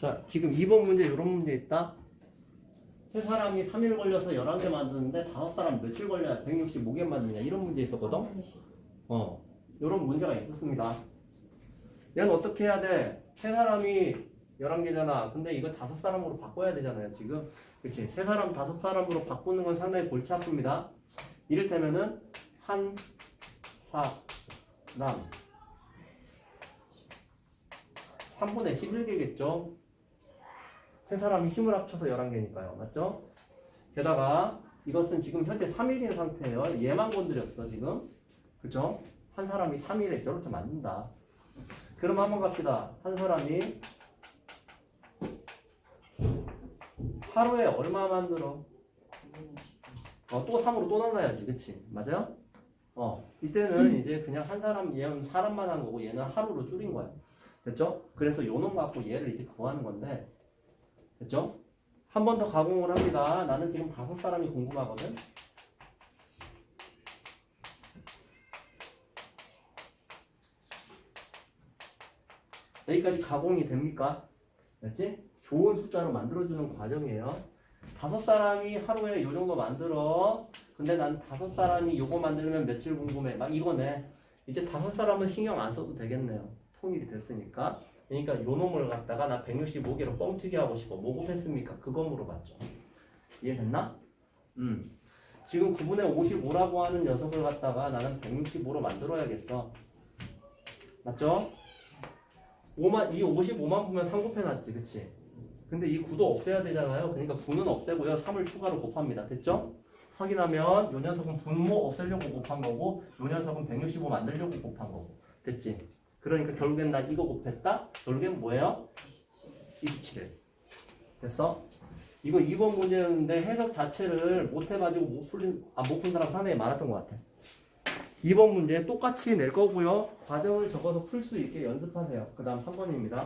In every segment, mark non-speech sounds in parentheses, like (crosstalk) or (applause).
자, 지금 2번 문제 이런 문제 있다. 세 사람이 3일 걸려서 11개 만드는데 다섯 사람 며칠 걸려야 165개 만드냐 이런 문제 있었거든. 어, 이런 문제가 있었습니다. 얘는 어떻게 해야 돼? 세 사람이 11개잖아. 근데 이거 다섯 사람으로 바꿔야 되잖아요, 지금. 그치? 세 사람, 다섯 사람으로 바꾸는 건 상당히 골치 아픕니다. 이를테면은, 한, 사 람. 3분의 11개겠죠? 세 사람이 힘을 합쳐서 11개니까요. 맞죠? 게다가 이것은 지금 현재 3일인 상태예요. 얘만 건드렸어, 지금. 그죠? 한 사람이 3일에 저렇게 만든다. 그럼 한번 갑시다. 한 사람이 하루에 얼마 만들어? 어, 또 3으로 또 나눠야지. 그치? 맞아요? 어, 이때는 이제 그냥 한 사람, 얘는 사람만 한 거고 얘는 하루로 줄인 거야. 됐죠? 그래서 요놈 갖고 얘를 이제 구하는 건데, 됐죠? 한 번 더 가공을 합니다. 나는 지금 다섯 사람이 궁금하거든? 여기까지 가공이 됩니까? 됐지? 좋은 숫자로 만들어주는 과정이에요. 다섯 사람이 하루에 요 정도 만들어. 근데 난 다섯 사람이 요거 만들면 며칠 궁금해. 막 이거네. 이제 다섯 사람은 신경 안 써도 되겠네요. 통일이 됐으니까. 그러니까 요 놈을 갖다가 나 165개로 뻥튀기 하고 싶어. 뭐 곱했습니까? 그거 물어봤죠. 이해됐나? 음. 지금 9분의 55라고 하는 녀석을 갖다가 나는 165로 만들어야겠어. 맞죠? 5만, 이 55만 보면 3 곱해놨지, 그치? 근데 이 9도 없애야 되잖아요. 그러니까 9는 없애고요. 3을 추가로 곱합니다. 됐죠? 확인하면 요 녀석은 분모 없애려고 곱한 거고 요 녀석은 165 만들려고 곱한 거고 됐지? 그러니까 결국엔 나 이거 곱했다? 결국엔 뭐예요? 27일 됐어? 이거 2번 문제였는데 해석 자체를 못 해가지고 못 풀린, 아, 못 푼 사람 상당히 많았던 것 같아 2번 문제 똑같이 낼 거고요 과정을 적어서 풀 수 있게 연습하세요 그 다음 3번입니다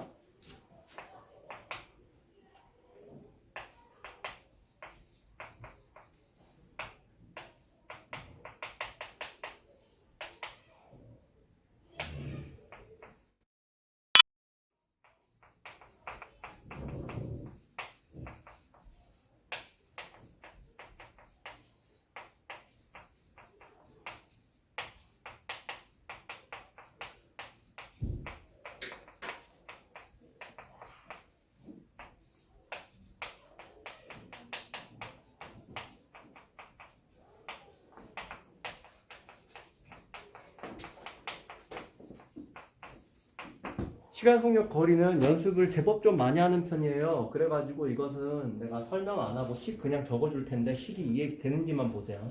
시간 속력 거리는 연습을 제법 좀 많이 하는 편이에요. 그래가지고 이것은 내가 설명 안 하고 식 그냥 적어줄 텐데 식이 이해되는지만 보세요.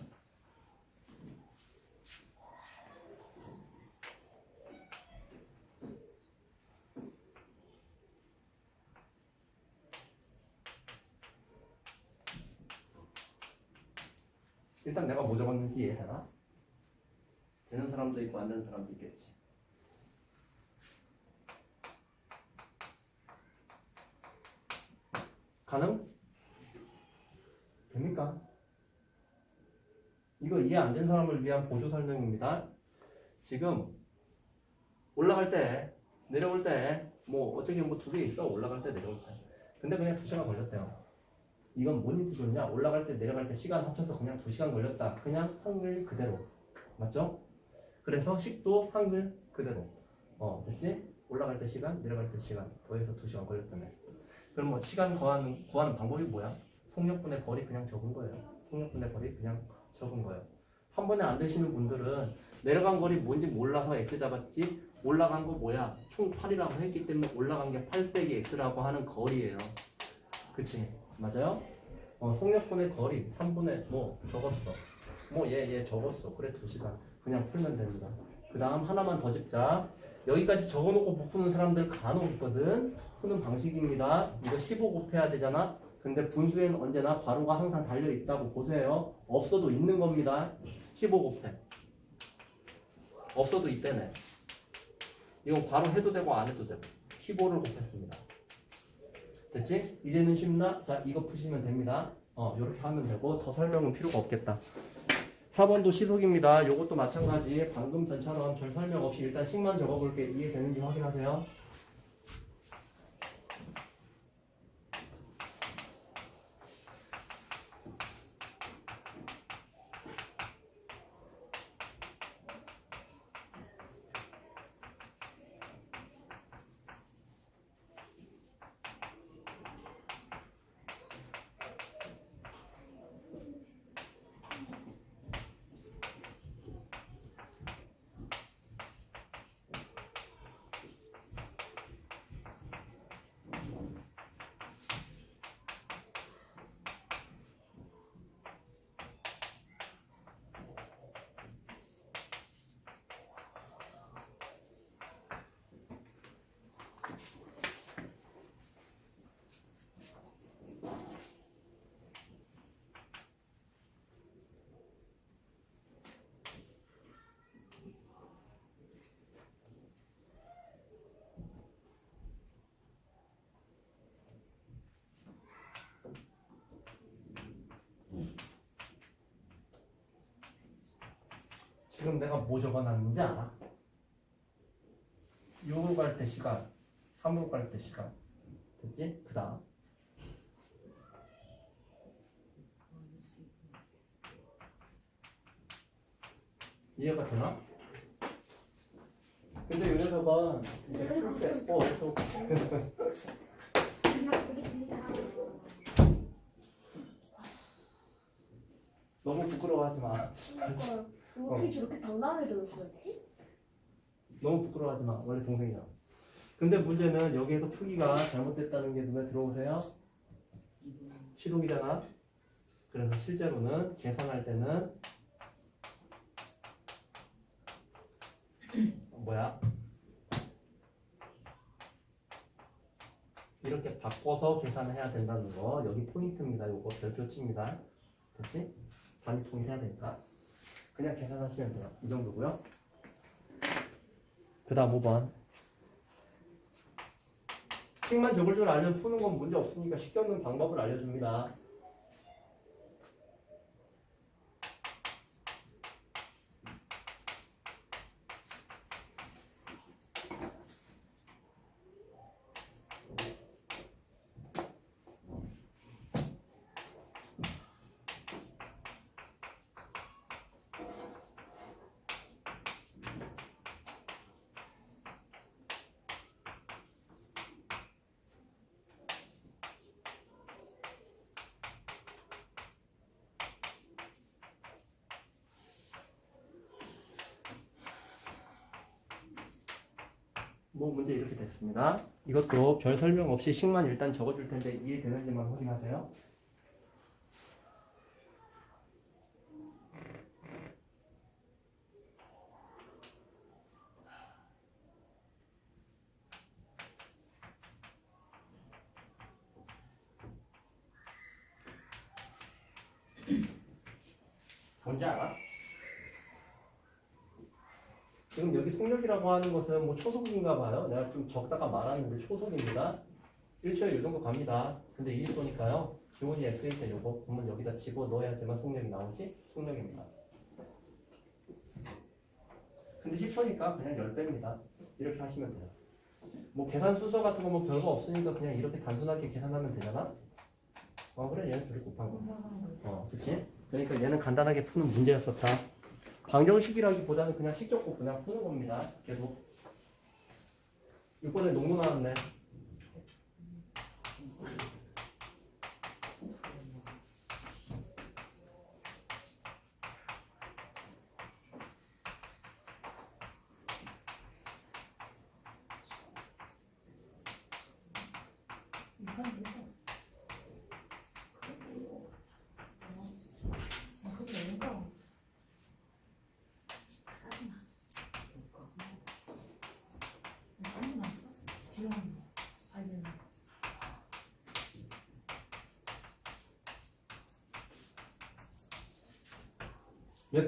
일단 내가 뭐 적었는지 이해되나? 되는 사람도 있고 안 되는 사람도 있겠지. 가능? 됩니까? 이거 이해 안 된 사람을 위한 보조 설명입니다. 지금 올라갈 때, 내려올 때, 뭐 어떻게 뭐 두 개 있어 올라갈 때 내려올 때. 근데 그냥 두 시간 걸렸대요. 이건 뭔 뜻이냐? 올라갈 때 내려갈 때 시간 합쳐서 그냥 두 시간 걸렸다. 그냥 한글 그대로. 맞죠? 그래서 식도 한글 그대로. 어, 됐지? 올라갈 때 시간, 내려갈 때 시간. 더해서 두 시간 걸렸다네. 그럼 뭐 시간 구하는, 구하는 방법이 뭐야? 속력분의 거리 그냥 적은 거예요. 속력분의 거리 그냥 적은 거예요. 한 번에 안 되시는 분들은 내려간 거리 뭔지 몰라서 x 잡았지 올라간 거 뭐야? 총 8이라고 했기 때문에 올라간 게 8 빼기 x라고 하는 거리예요. 그치? 맞아요? 어, 속력분의 거리 3분의 뭐 적었어. 뭐 얘 얘 적었어. 그래 2시간. 그냥 풀면 됩니다. 그 다음 하나만 더 짚자. 여기까지 적어놓고 못 푸는 사람들 간혹 있거든. 푸는 방식입니다. 이거 15 곱해야 되잖아. 근데 분수에는 언제나 괄호가 항상 달려 있다고 보세요. 없어도 있는 겁니다. 15 곱해. 없어도 있대네. 이건 괄호 해도 되고 안 해도 되고. 15를 곱했습니다. 됐지? 이제는 쉽나? 자, 이거 푸시면 됩니다. 어, 이렇게 하면 되고 더 설명은 필요가 없겠다. 4번도 시속입니다. 요것도 마찬가지. 방금 전처럼 별 설명 없이 일단 식만 적어볼게. 이해되는지 확인하세요. 지금 내가 뭐 적어놨는지 알아? 6으로 갈 때 시간, 3으로 갈 때 시간. 됐지? 그 다음. 이해가 되나? 근데 이 녀석은 이제 풀 때, 어, 또 (laughs) 너무 부끄러워하지 마. 그러니까 어떻게 저렇게 당당하게 들을 수가 있지? 너무 부끄러워하지 마. 원래 동생이야. 근데 문제는 여기에서 풀기가 잘못됐다는 게 눈에 들어오세요? 시동이잖아. 그래서 실제로는 계산할 때는 (clears throat) 뭐야? 이렇게 바꿔서 계산을 해야 된다는 거 여기 포인트입니다. 요거 별표 칩니다. 됐지? 단위 통일해야 되니까 그냥 계산하시면 돼요. 이 정도고요. 그 다음 5번 식만 적을 줄 알면 푸는 건 문제 없으니까 식 적는 방법을 알려줍니다. 뭐 문제 이렇게 됐습니다. 이것도 별 설명 없이 식만 일단 적어줄 텐데 이해되는지만 확인하세요. 뭔지 알아? 지금 여기 속력이라고 하는 것은 뭐 초속인가 봐요. 내가 좀 적다가 말았는데 초속입니다. 1초에 이 정도 갑니다. 근데 20도니까요. 기온이 X일 때 요거 보면 여기다 집어 넣어야지만 속력이 나오지? 속력입니다. 근데 10초니까 그냥 10배입니다. 이렇게 하시면 돼요. 뭐 계산 순서 같은 거뭐 별거 없으니까 그냥 이렇게 단순하게 계산하면 되잖아? 어 그래 얘는 둘이 곱한 거. 어 그치? 그러니까 얘는 간단하게 푸는 문제였었다. 방정식이라기보다는 그냥 식적고 그냥 푸는 겁니다. 계속. 이번에 농구 나왔네.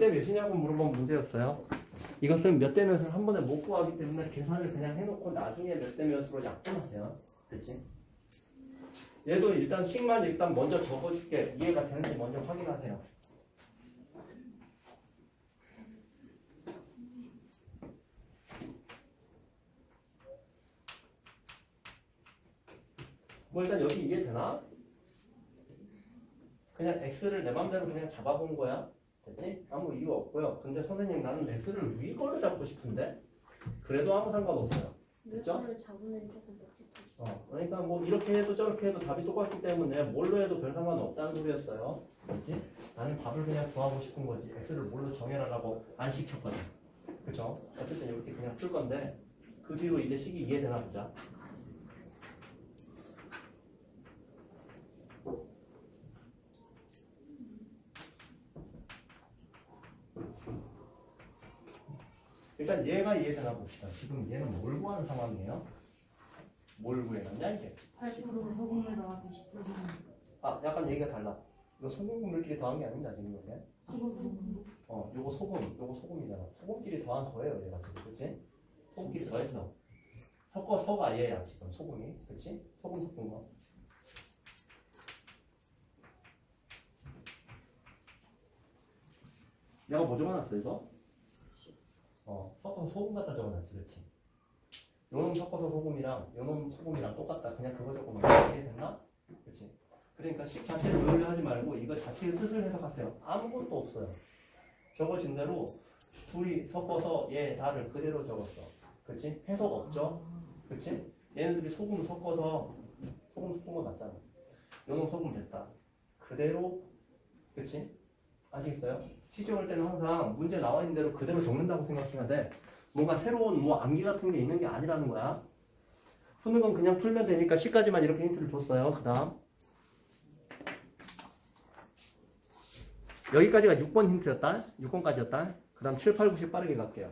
대 몇이냐고 물어본 문제였어요. 이것은 몇 대 몇을 한 번에 못 구하기 때문에 계산을 그냥 해놓고 나중에 몇 대 몇으로 약분하세요. 됐지? 얘도 일단 식만 일단 먼저 적어줄게. 이해가 되는지 먼저 확인하세요. 뭐 일단 여기 이해되나? 그냥 x를 내 맘대로 그냥 잡아본 거야. 됐지? 아무 이유 없고요. 근데 선생님 나는 x를 위 걸로 잡고 싶은데 그래도 아무 상관없어요. 됐죠? 잡으면 조금. 어, 그러니까 뭐 이렇게 해도 저렇게 해도 답이 똑같기 때문에 뭘로 해도 별 상관 없다는 소리였어요. 그렇지? 나는 답을 그냥 구하고 싶은 거지. x를 뭘로 정해라라고 안 시켰거든. 그쵸? 어쨌든 이렇게 그냥 풀 건데 그 뒤로 이제 식이 이해되나 보자. 일단 얘가 이해되나 봅시다. 지금 얘는 뭘 구하는 상황이에요? 뭘 구해놨냐 이게? 80% 소금을 더하기 10%아 약간 얘기가 달라. 이거 소금물끼리 더한 게 아닙니다 지금 이게. 소금 어 요거 소금, 요거 소금이잖아. 소금끼리 더한 거예요 얘가 지금, 그렇지? 소금끼리 더했어. 섞어 서가 얘야 지금 소금이, 그렇지? 소금 섞은 거. 내가 뭐 적어놨어 이거? 어, 섞어서 소금 갖다 적어놨지, 그렇지? 요놈 섞어서 소금이랑 요놈 소금이랑 똑같다. 그냥 그거 적으면 이해 됐나? 그렇지? 그러니까 식 자체를 의뢰하지 말고 이거 자체의 뜻을 해석하세요. 아무것도 없어요. 적어진 대로 둘이 섞어서 얘 다를 그대로 적었어. 그렇지? 해석 없죠? 그렇지? 얘네들이 소금 섞어서 소금 섞은 거 맞잖아. 요놈 소금 됐다. 그대로 그렇지? 아시겠어요? 시적할 때는 항상 문제 나와 있는 대로 그대로 적는다고 생각해야 돼. 뭔가 새로운 뭐 암기 같은 게 있는 게 아니라는 거야. 건 그냥 풀면 되니까 시까지만 이렇게 힌트를 줬어요. 그 다음. 여기까지가 6번 힌트였다. 6번까지였다. 그 다음 7, 8, 9, 10 빠르게 갈게요.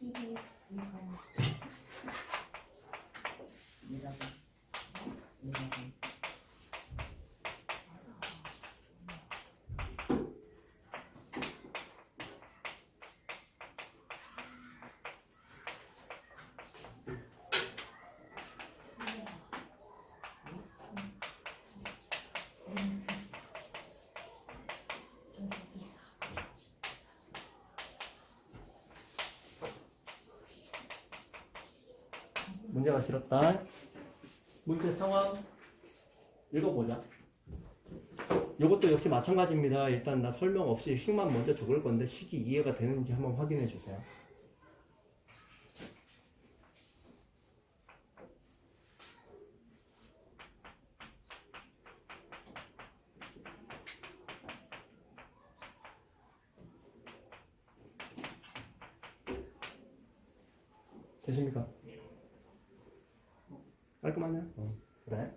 히히. 문제가 길었다. 문제 상황 읽어보자. 이것도 역시 마찬가지입니다. 일단 나 설명 없이 식만 먼저 적을 건데 식이 이해가 되는지 한번 확인해 주세요. 되십니까? 깔끔하냐? 어, 그래.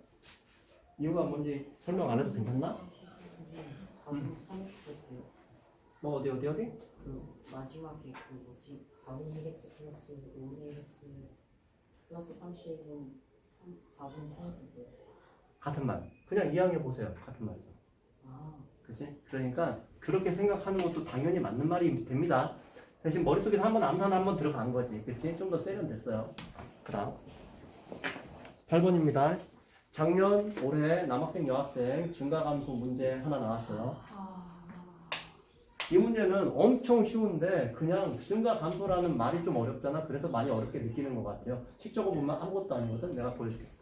이유가 뭔지 설명 안 해도 괜찮나? 사분 사엑스고요. 뭐 어디 어디 어디? 그 마지막에 그 뭐지 4분의 1x 플러스 5분의 1x 플러스 30은 4분의 4x고요. 같은 말. 그냥 이해해 보세요. 같은 말이죠. 아 그치? 그러니까 그렇게 생각하는 것도 당연히 맞는 말이 됩니다. 대신 머릿속에서 한번 암산 한번 들어간 거지. 그치? 좀 더 세련됐어요. 그 다음. 8번입니다. 작년, 올해 남학생, 여학생 증가 감소 문제 하나 나왔어요. 이 문제는 엄청 쉬운데 그냥 증가 감소라는 말이 좀 어렵잖아. 그래서 많이 어렵게 느끼는 것 같아요. 식 적어 보면 아무것도 아니거든. 내가 보여줄게.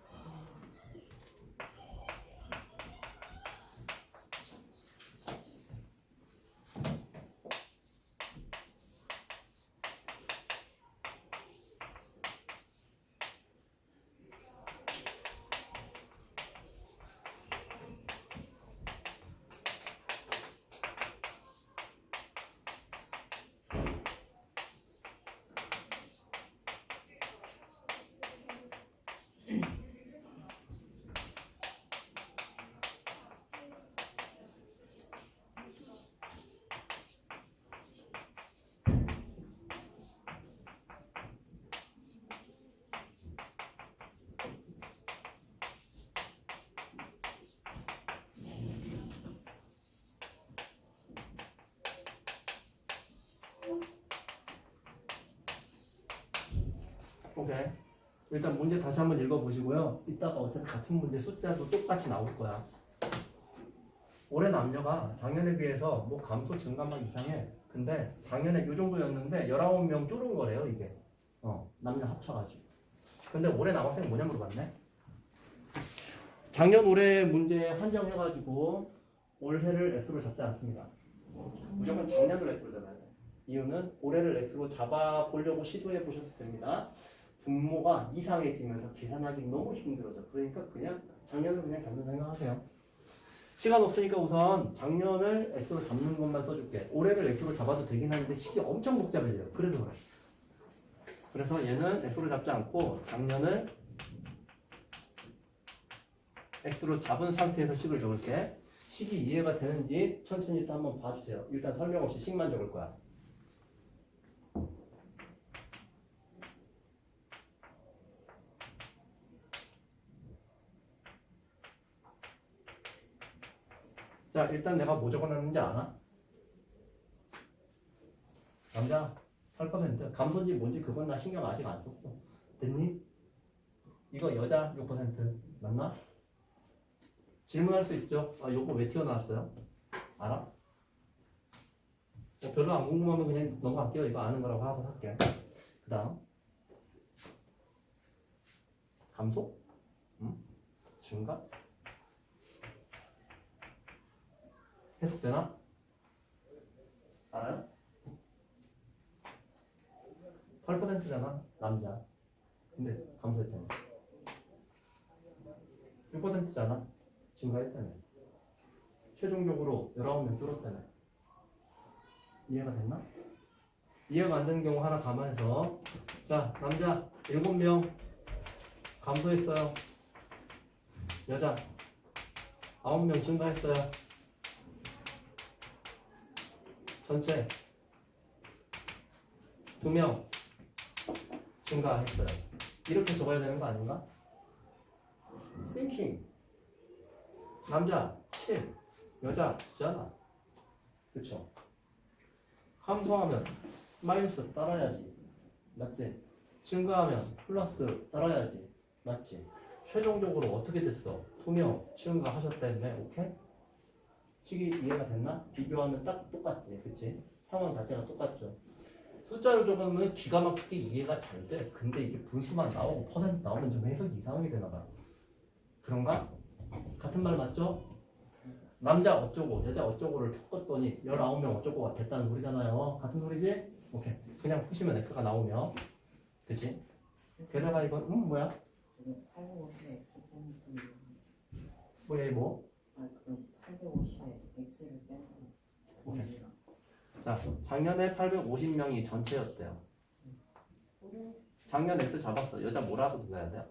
오케이. 일단 문제 다시 한번 읽어보시고요. 이따가 어차피 같은 문제 숫자도 똑같이 나올 거야. 올해 남녀가 작년에 비해서 뭐 감소 증가만 이상해. 근데 작년에 요 정도였는데 19명 줄은 거래요, 이게. 어, 남녀 합쳐가지고. 근데 올해 남학생 뭐냐 물어봤네? 작년 올해 문제 한정해가지고 올해를 X로 잡지 않습니다. 무조건 작년을 X로 잡아야 돼. 이유는 올해를 X로 잡아보려고 시도해 보셔도 됩니다. 분모가 이상해지면서 계산하기 너무 힘들어져. 그러니까 그냥 작년을 그냥 잡는 생각하세요. 시간 없으니까 우선 작년을 X로 잡는 것만 써줄게. 올해를 X로 잡아도 되긴 하는데 식이 엄청 복잡해져요. 그래서 그래. 그래서 얘는 X로 잡지 않고 작년을 X로 잡은 상태에서 식을 적을게. 식이 이해가 되는지 천천히 또 한번 봐주세요. 일단 설명 없이 식만 적을 거야. 자, 일단 내가 뭐 적어놨는지 아나? 남자, 감소인지 뭔지 그건 나 신경 아직 안 썼어. 됐니? 이거 여자 6% 맞나? 질문할 수 있죠? 아, 요거 왜 튀어나왔어요? 알아? 뭐 별로 안 궁금하면 그냥 넘어갈게요. 이거 아는 거라고 하고 할게. 그 다음. 감소? 응? 증가? 해석되나? 알아요? 8%잖아, 남자. 근데 감소했잖아. 6%잖아. 증가했다며. 최종적으로 19명 줄었다며. 이해가 됐나? 이해가 안 되는 경우 하나 감안해서 자, 남자 7명 감소했어요. 여자 9명 증가했어요. 전체 2명 증가했어요. 이렇게 적어야 되는 거 아닌가? thinking 남자 7 여자 9잖아 그쵸? 감소하면 마이너스 따라야지 맞지? 증가하면 플러스 따라야지 맞지? 최종적으로 어떻게 됐어? 투명 증가하셨다며 오케이? 식이 이해가 됐나? 비교하면 딱 똑같지 그치? 상황 자체가 똑같죠 숫자를 적으면 기가 막히게 이해가 잘 돼. 근데 이게 분수만 나오고 퍼센트 나오면 좀 해석이 이상하게 되나 봐. 그런가? 같은 말 맞죠? 남자 어쩌고 여자 어쩌고를 섞었더니 19명 어쩌고가 됐다는 소리잖아요. 같은 소리지? 오케이. 그냥 푸시면 X가 나오면. 그치? 게다가 이건 음 뭐야? 지금 850에 X 빼는 거 뭐야 이 뭐? 아 그럼 850에 X를 빼는 오케이. 자 작년에 850명이 전체였대요. 작년 X 잡았어. 여자 뭐라고 써야 돼요?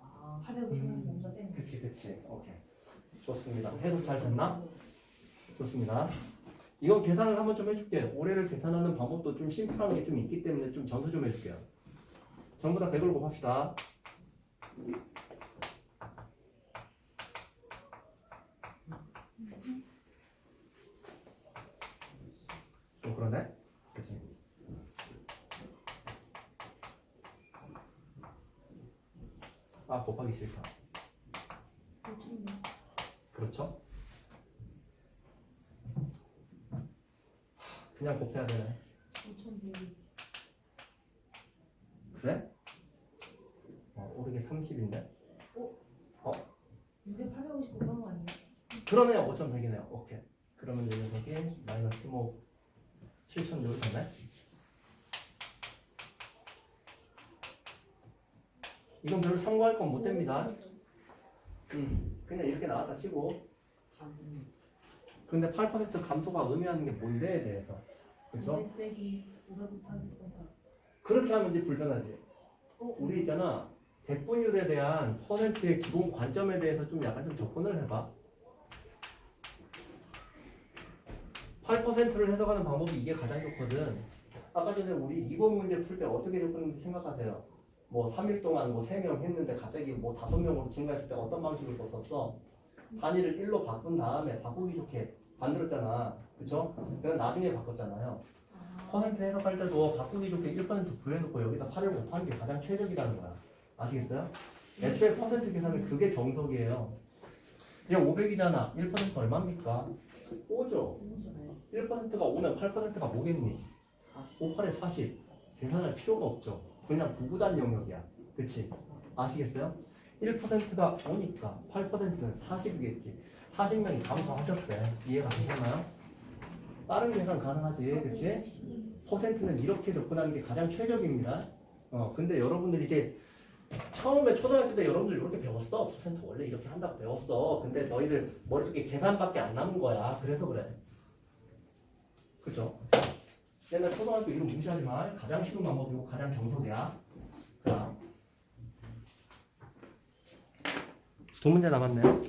아, 850명 먼저 뺀 거. 그치 그치 오케이 좋습니다 해석 잘 됐나? 좋습니다 이건 계산을 한번 좀 해줄게 올해를 계산하는 방법도 좀 심플한 게 좀 있기 때문에 좀 전수 좀 해줄게요 전부 다 100을 곱합시다 좀 그러네 그치 아 곱하기 싫다 그렇죠? 하, 그냥 곱해야 되네. 5,100이. 그래? 어, 오르게 30인데? 이게 850 곱한 거 아니에요? 그러네요. 5,100이네요. 오케이. 그러면 이 녀석이 마이너스 15, 7,000 이렇게 되네. 이건 별로 참고할 건 못 됩니다. 음, 그냥 이렇게 나왔다 치고. 참 근데 8% 감소가 의미하는 게 뭔데에 대해서. 그쵸? 500 빼기 500 곱하기 500. 그렇게 하면 이제 불편하지. 우리 있잖아 백분율에 대한 퍼센트의 기본 관점에 대해서 좀 약간 좀 접근을 해봐 8%를 해석하는 방법이 이게 가장 좋거든 아까 전에 우리 이거 문제 풀 때 어떻게 접근했는지 생각하세요 뭐 3일 동안 뭐 3명 했는데 갑자기 뭐 5명으로 증가했을 때 어떤 방식을 썼었어 단위를 1로 바꾼 다음에 바꾸기 좋게 만들었잖아 그쵸? 그냥 나중에 바꿨잖아요 퍼센트 해석할 때도 바꾸기 좋게 1% 부여해놓고 여기다 8을 곱하는 게 가장 최적이라는 거야. 아시겠어요? 애초에 퍼센트 계산은 그게 정석이에요. 이제 500이잖아. 1% 얼마입니까? 5죠. 1%가 5면 8%가 뭐겠니? 40 5, 8에 40. 계산할 필요가 없죠. 그냥 구구단 영역이야. 그치? 아시겠어요? 1%가 5니까 8%는 40이겠지. 40명이 감소하셨대. 이해가 되셨나요? 빠른 계산 가능하지. 그치? 퍼센트는 이렇게 접근하는 게 가장 최적입니다. 어, 근데 여러분들 이제 처음에 초등학교 때 여러분들 이렇게 배웠어. 퍼센트 원래 이렇게 한다고 배웠어. 근데 너희들 머릿속에 계산밖에 안 남은 거야. 그래서 그래. 그죠? 옛날 초등학교 이름 무시하지 마. 가장 쉬운 방법이고 가장 정석이야. 그다음 두 문제 남았네요.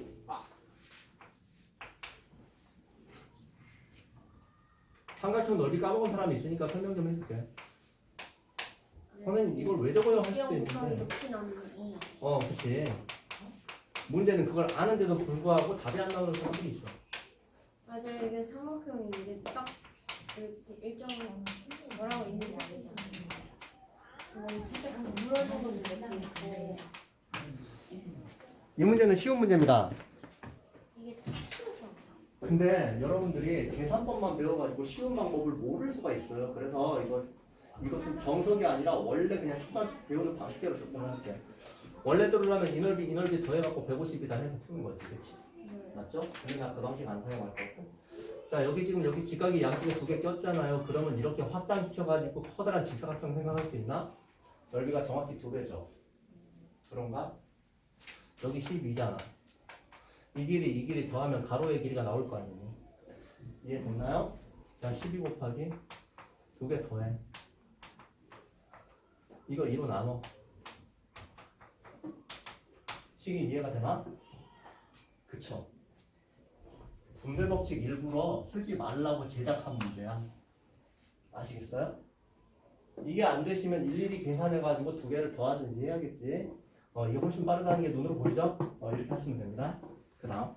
삼각형 넓이 까먹은 사람이 있으니까 설명 좀 해줄게. 선생님 이걸 왜 적어요 할 수도 곱하기 있는데. 높이. 어, 그치. 문제는 그걸 아는데도 불구하고 답이 안 나오는 사람들이 있어. 맞아요. 이게 삼각형이 이게 딱 일정 뭐라고 있는지 알잖아. 아니 살짝 물어주는 느낌 있고 이 문제는 쉬운 문제입니다. 이게 좀 쉬워서 근데 여러분들이 계산법만 배워가지고 쉬운 방법을 모를 수가 있어요. 그래서 이거 좀 정석이 아니라 원래 그냥 초등학교 배우는 방식대로 접근할게요. 원래대로라면 이 넓이 이 넓이 더해갖고 150이다 해서 푸는 거지, 그렇지? 맞죠? 근데 나그 방식 안 사용할 거고. 자 여기 지금 여기 직각이 양쪽에 두 개 꼈잖아요. 그러면 이렇게 확장시켜가지고 커다란 직사각형 생각할 수 있나? 넓이가 정확히 두 배죠. 그런가? 여기 12잖아. 이 길이 이 길이 더하면 가로의 길이가 나올 거 아니니? 이해 됐나요? 자 12 곱하기 두 개 더해. 이거 2로 나눠. 식이 이해가 되나? 그쵸? 분배 법칙 일부러 쓰지 말라고 제작한 문제야. 아시겠어요? 이게 안 되시면 일일이 계산해가지고 두 개를 더하든지 해야겠지. 어, 이게 훨씬 빠르다는 게 눈으로 보이죠? 어, 이렇게 하시면 됩니다. 그 다음.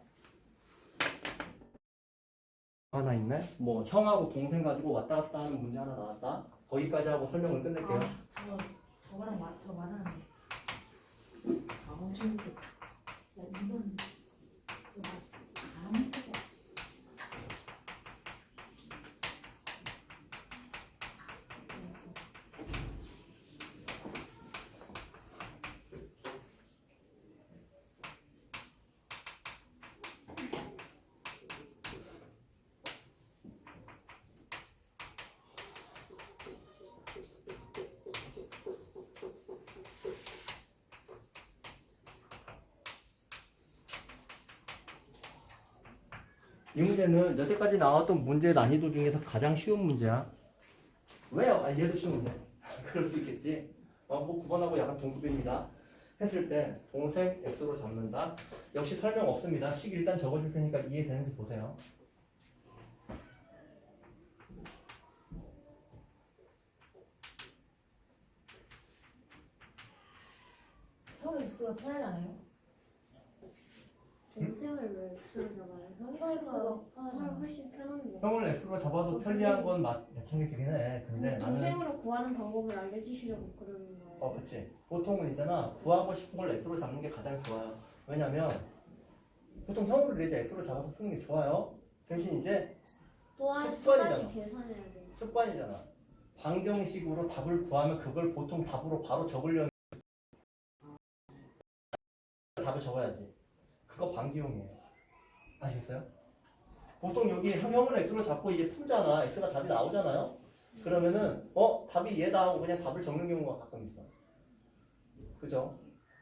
하나 있네? 뭐, 형하고 동생 가지고 왔다 갔다 하는 문제 하나 나왔다. 거기까지 하고 설명을 끝낼게요. 아, 저거 저거랑 마, 저 맞았는데. 4번 친구 야, 이건 그거 안 해도 이 문제는 여태까지 나왔던 문제 난이도 중에서 가장 쉬운 문제야. 왜요? 아, 얘도 쉬운 문제. (laughs) 그럴 수 있겠지. 어, 뭐 9번하고 약간 동급입니다. 했을 때 동생 x로 잡는다. 역시 설명 없습니다. 식 일단 적어줄 테니까 이해되는지 보세요. 형이 X가 편하잖아요. 동생을 왜 X로 잡아요? X가 훨- 편한데 형을 x로 잡아도 편리한 건 맞, 마찬가지긴 해. 근데 나는 동생으로 구하는 방법을 알려주시려고 그러는 거예요 어, 그치. 보통은 있잖아. 구하고 싶은 걸 x로 잡는 게 가장 좋아요. 왜냐면 보통 형으로 이제 x로 잡아서 푸는 게 좋아요. 대신 이제 또한 습관이잖아. 또다시 계산해야 돼요 습관이잖아. 방정식으로 답을 구하면 그걸 보통 답으로 바로 적으려는 답을 적어야지. 그거 방기용이에요. 아시겠어요? 보통 여기 형을 x로 잡고 이제 풀잖아. x가 답이 나오잖아요. 그러면은 어 답이 얘다 하고 그냥 답을 적는 경우가 가끔 있어. 그죠?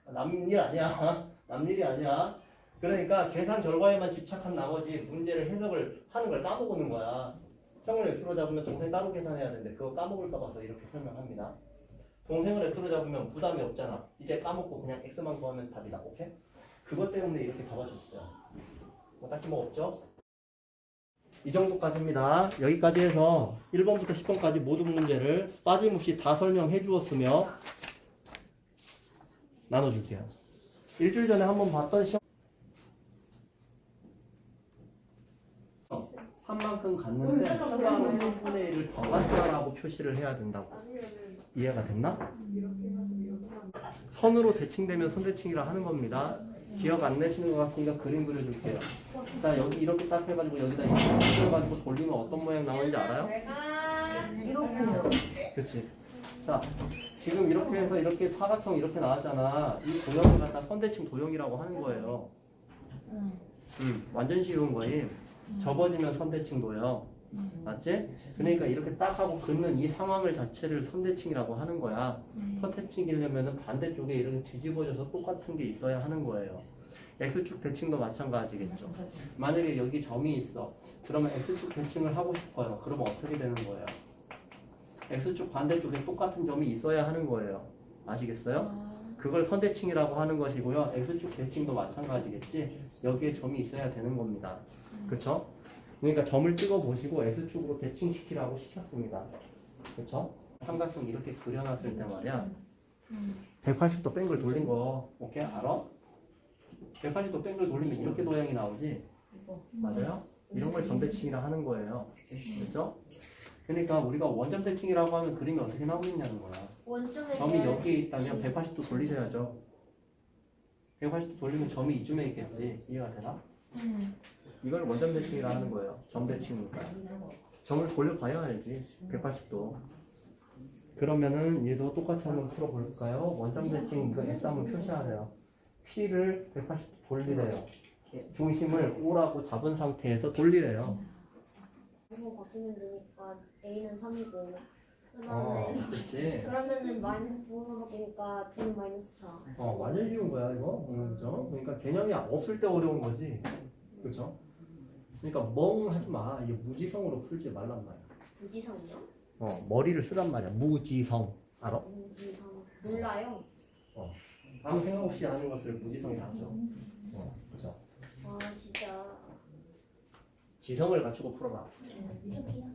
남일 아니야. (laughs) 남일이 아니야. 그러니까 계산 결과에만 집착한 나머지 문제를 해석을 하는 걸 까먹는 거야. 형을 x로 잡으면 동생 따로 계산해야 되는데 그거 까먹을까 봐서 이렇게 설명합니다. 동생을 x로 잡으면 부담이 없잖아. 이제 까먹고 그냥 x만 구하면 답이다. 오케이? 그것 때문에 이렇게 잡아줬어요. 뭐 딱히 뭐 없죠? 이 정도까지입니다. 여기까지 해서 1번부터 10번까지 모든 문제를 빠짐없이 다 설명해 주었으며 나눠줄게요. 일주일 전에 한번 봤던 시험 3만큼 갔는데 추가로 3분의 1을 더 갔다라고 표시를 해야 된다고. 이해가 됐나? 선으로 대칭되면 선대칭이라 하는 겁니다. 기억 안 내시는 것 같으니까 그림 그려줄게요. 자 여기 이렇게 딱 해가지고 여기다 이렇게 해가지고 돌리면 어떤 모양 나오는지 알아요? 이렇게요. 그렇지. 자 지금 이렇게 해서 이렇게 사각형 이렇게 나왔잖아. 이 도형을 갖다 선대칭 도형이라고 하는 거예요. 응. 음, 완전 쉬운 거임. 접어지면 선대칭 도형. 맞지? 그러니까 이렇게 딱 하고 긋는 이 상황을 자체를 선대칭이라고 하는 거야. 선대칭이려면 반대쪽에 이렇게 뒤집어져서 똑같은 게 있어야 하는 거예요. X축 대칭도 마찬가지겠죠. 만약에 여기 점이 있어. 그러면 X축 대칭을 하고 싶어요. 그러면 어떻게 되는 거예요? X축 반대쪽에 똑같은 점이 있어야 하는 거예요. 아시겠어요? 그걸 선대칭이라고 하는 것이고요. X축 대칭도 마찬가지겠지. 여기에 점이 있어야 되는 겁니다. 그렇죠? 그러니까 점을 찍어 보시고 X축으로 대칭시키라고 시켰습니다. 그렇죠? 삼각형 이렇게 그려놨을 때 말이야. 180도 뺑글 돌린 거 오케이 알아? 180도 뺑글 돌리면 이렇게 도형이 나오지. 맞아요? 이런 걸 점대칭이라 하는 거예요 그렇죠? 그러니까 우리가 원점 대칭이라고 하면 그림이 어떻게 나오고 있냐는 거야. 원점에 점이 여기에 있다면 180도 돌리셔야죠. 180도 돌리면 점이 이쯤에 있겠지. 이해가 되나? 응. 이걸 원점 대칭이라 하는 거예요. 점 대칭이니까. 점을 돌려봐야 알지. 180도. 그러면은 얘도 똑같이 한번 풀어볼까요? 원점 대칭 이거 S 한번 표시하래요. P를 180도 돌리래요. 중심을 O라고 잡은 상태에서 돌리래요. 이거 바꾸면 되니까 A는 3이고 어, 그다음에 그렇지. 그러면은 마이너스 9로 바뀌니까 B는 마이너스 4 어, 완전 쉬운 거야, 이거. 음, 그죠? 그러니까 개념이 없을 때 어려운 거지. 그죠? 그러니까 멍 하지 마. 이게 무지성으로 풀지 말란 말이야. 부지성이요? 어, 머리를 쓰란 말이야. 무지성. 알아? 부지성 몰라요 아무 생각 없이 하는 것을 무지성이라 하죠. 어, 그죠? 아 진짜 지성을 갖추고 풀어봐. 저기요.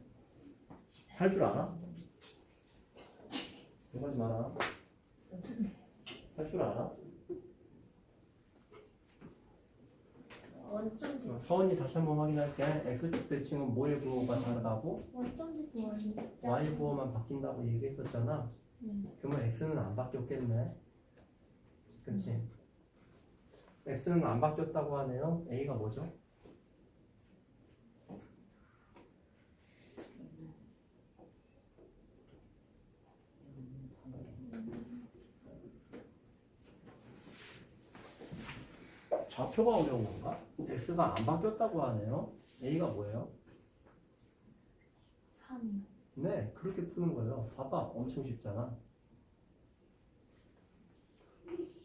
할줄 알아? 이러지 마라. 할 줄 알아? 원점 어, 서원이 다시 한번 확인할게. X축 대칭은 뭐의 부호가 다르다고? 원점 대칭 진짜 Y 부호만 바뀐다고 얘기했었잖아. 응. 그러면 X는 안 바뀌었겠네. 그치? X는 안 바뀌었다고 하네요. A가 뭐죠? 좌표가 어려운 건가? X가 안 바뀌었다고 하네요. A가 뭐예요? 3이요. 네, 그렇게 푸는 거예요. 봐봐, 엄청 쉽잖아.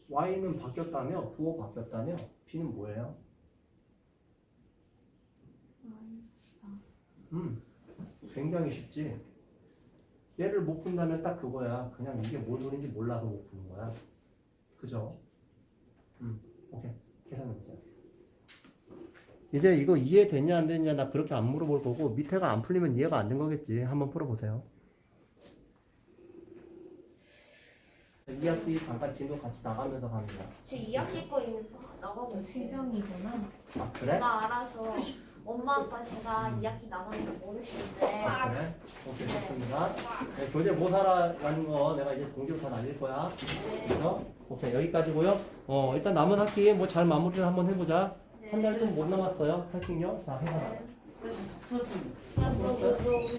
y는 바뀌었다며, 부호 바뀌었다며, b는 뭐예요? 음, 굉장히 쉽지. 얘를 못 푼다면 딱 그거야. 그냥 이게 뭔 소린지 몰라서 못 푸는 거야. 그죠? 음, 오케이. 계산 문제. 이제 이거 이해됐냐 안 됐냐 나 그렇게 안 물어볼 거고 밑에가 안 풀리면 이해가 안 된 거겠지. 한번 풀어보세요. 2학기 잠깐 진도 같이 나가면서 가는 거야. 저 2학기 거 이미 나가고 있어요 필정이구나. 아 그래? 제가 알아서 엄마 아빠 제가 2학기 나가는 거 모르시는데 아, 그래? 오케이 좋습니다. 네, 교재 뭐 사라라는 거 내가 이제 동기로 다 날릴 거야. 그래서 오케이 여기까지고요. 어 일단 남은 학기 뭐잘 마무리를 한번 해보자. 한 달 좀 못 남았어요. 파이팅요. 자. 그래서 풀었습니다. 뭐, 뭐